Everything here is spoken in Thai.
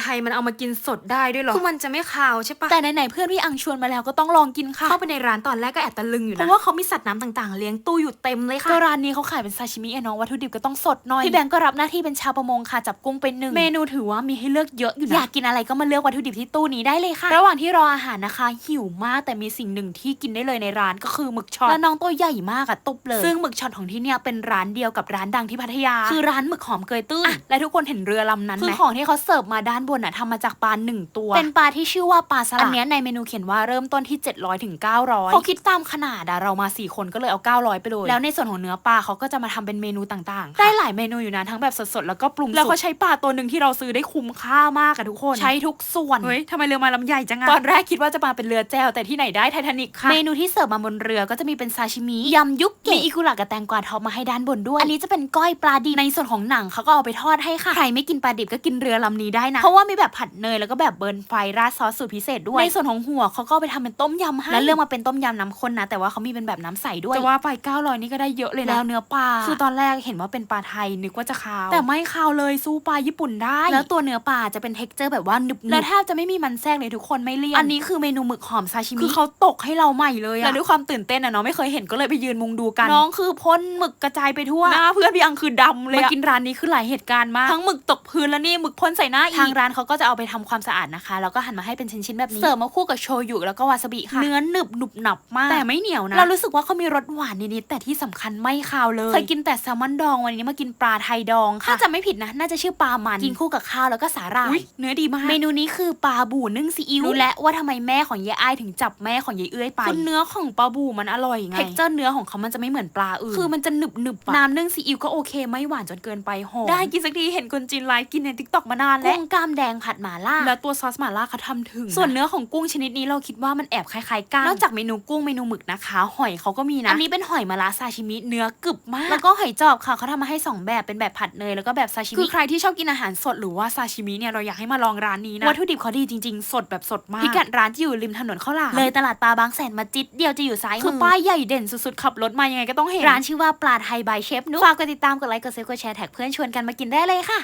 ไทยมันเอามากินสดได้ด้วยเหรอคือมันจะไม่คาวใช่ปะแต่ไหนๆเพื่อนพี่อังชวนมาแล้วก็ต้องลองกินค่ะเข้าไปในร้านตอนแรกก็แอบตะลึงอยู่เพนะราะเพว่าราะว่าเขามีสัตว์น้ำต่างๆ เลี้ยงตู้อยู่เต็มเลยค่ะก็ร้านนี้เขาขายเป็นซาชิมิไอ้น้องวัตถุดิบก็ต้องสดหน่อยพี่แบงก์ก็รับหน้าที่เป็นชาวประมงค่ะจับกุ้งเป็นหนึ่งเมนูถือว่ามีให้เลือกเยอะอยู่นะอยากกินอะไรก็มาเลือกวัตถุดิบที่ตู้นี้ได้เลยค่ะ ระหว่างที่รออาหารนะคะ หิวมากแต่มีสิ่งหนึ่งที่กินได้เลยในร้านก็คือหมึกช็อตและน้องตัวใหญ่มากอะตุบเลยซึ่งหมึกช็อตของที่เนี่ยเป็นร้านเดียวกับร้านดังที่พัทยา คือร้านหมึกหอมเกยตื้นและทุกคนเห็นเรือลำนั้นไหมคือของที่เขาเสิร์ฟมาด้านบนอะทำมาจากปลาหนึ่งตัว เป็นปลาที่ชื่อว่าปลาสลัดอันเนี้ยในเมนูเขียนว่าเริ่มต้นที่ 700ถึง900เขาคิดตามขนาดอะเรามาสี่คนก็เลยเอา 900 ไปเลยแล้วในส่วนของเนื้อปลาเขาก็จะมาทำเป็นเมนูต่างๆ ได้หลายเมนูอยู่นะทั้งแบบสดๆแล้วก็ปรุงสุกแล้วเขาใช้ปลาตัวหนึ่งที่เราซื้อได้คุ้มค่ามากอะทุกคนใช้ทุกส่วนเฮ้ยทำไมเรือมาลำใหญ่จังอะตอนแรกคิดว่าจะมาเป็นเรือแจวแต่ที่ไหนได้ไททานิกค่ะเมนูที่เสิร์ฟมาบนเรือก็จะมีเป็นซาชิมิยำยุกเกะมีอิกุระกับแตงกวาท็อปมาให้ด้านบนด้วยอันนี้จะเป็นก้อยปลาดิบในส่วนของหนังเขาก็เอาไปทอดให้ค่ะใครไม่กินปลาดิบก็กินเรือลำนี้ได้นะเพราะว่ามีแบบผัดเนยแล้วก็แบบเบิร์นไฟราดซอสสูตรพิเศษด้วยในส่วนของหัวเขาก็เอาไปทำเป็นต้มยำให้แล้วเลือกมาเป็นต้มยำน้ำข้นนะ แต่ว่าเขามีเป็นแบบน้ำใสด้วยจะว่าไป900นี่ก็ได้เยอะเลยนะแล้วเนื้อปลาคือตอนแรกเห็นว่าเป็นปลาไทยนึกว่าจะคาวแต่ไม่คาวเลยสู้ปลาญี่ปุ่นได้ แล้วตัวเนื้อปลาจะเป็นเท็กเจอร์แบบว่าหนึบๆแล้วแทบจะไม่มีมันแทรกเลยทุกคนไม่เลี่ยนอันนี้คือเมนูหมึกหอมซาชิมิคือเขาตกให้เราใหม่เลยอะแล้วด้วยความตื่นเต้นอะเนาะไม่เคยเห็นก็เลยไปยืนมุงดูกันน้องคือพ่นหมึกกระจายไปทั่วหน้าเพื่อนพี่อังคือดำเลยมาอะกินร้านนี้คือหลายเหตุการณ์มากทั้งหมึกตกพื้นแล้วนี่หมึกพ่นใส่หน้าอีกทางร้านเขาก็จะเอาไปทำความสะอาดนะคะ แล้วก็หั่นมาให้เป็นชิ้นๆแบบนี้ เสิร์ฟมาคู่กับโชยุแล้วก็วาซาบิค่ะ เนื้อหนึบหนุบหนับมาก แต่ไม่เหนียวนะ เรารู้สึกว่าเขามีรสหวานนิดๆแต่ที่สำคัญไม่คาวเลย เคยกินแต่แซลมอนดองวันนี้มากินปลาไทยดองค่ะ ถ้าจะไม่ผิดนะ น่าจะชื่อปลามัน กินคู่กับข้าวแล้วก็สาหร่ายอุ๊ยเนื้อดีมาก เมนูนี้คือปลาบูนึ่งซีอิ๊วรู้แล้วว่าทำไมแม่ของยายอ้ายถึงจับแม่ของยายเอื้อยไปคือเนื้อของปลาบูมันอร่อยไงเท็กเจอร์เนื้อของเขามันจะไม่เหมือนปลาอื่นคือมันจะหนึบหนึบๆอะน้ำนึ่งซีอิ๊วก็โอเค ไม่หวานจนเกินไปหอมได้กินสักทีเห็นคนจีนไลฟ์กินในทิกตอกมานานแล้วกุ้งกล้ามแดงผัดหม่าล่า แล้วตัวซอสหม่าล่าเขาทำถึง ส่วนเนื้อของกุ้งชนิดนี้เราคิดว่ามันแอบคล้ายๆก้างนอกจากเมนูกุ้งเมนูหมึกนะคะ หอยเขาก็มีนะ อันนี้เป็นหอยมะระซาชิมิเนื้อกึบมาก แล้วก็หอยจอบค่ะเขาทำมาให้สองแบบเป็นแบบผัดเนยแล้วก็แบบซาชิมิ คือใครที่ชอบกินอาหารสดหรือว่าซาชิมิเนี่ยเราอยากให้มาลองร้านนี้นะ วัตถุดิบเขาดีจริงๆ สดแบบสดมาก พิกัดร้านจะอยู่ริมถนนข้าวหลามเลยตลาดปลาบางแสนมาจิตเดียวจะอยู่ซ้ายมือ คือป้ายใหญ่เด่นสุดๆขับรถมายังไงก็ต้องเห็น ร้านชื่อว่าปลาไทยบายเชฟนุฝากกดติดตามกดไลค์กดเซฟกดแชร์แท็กเพื่อนชวนกันมากินได้เลยค่ะ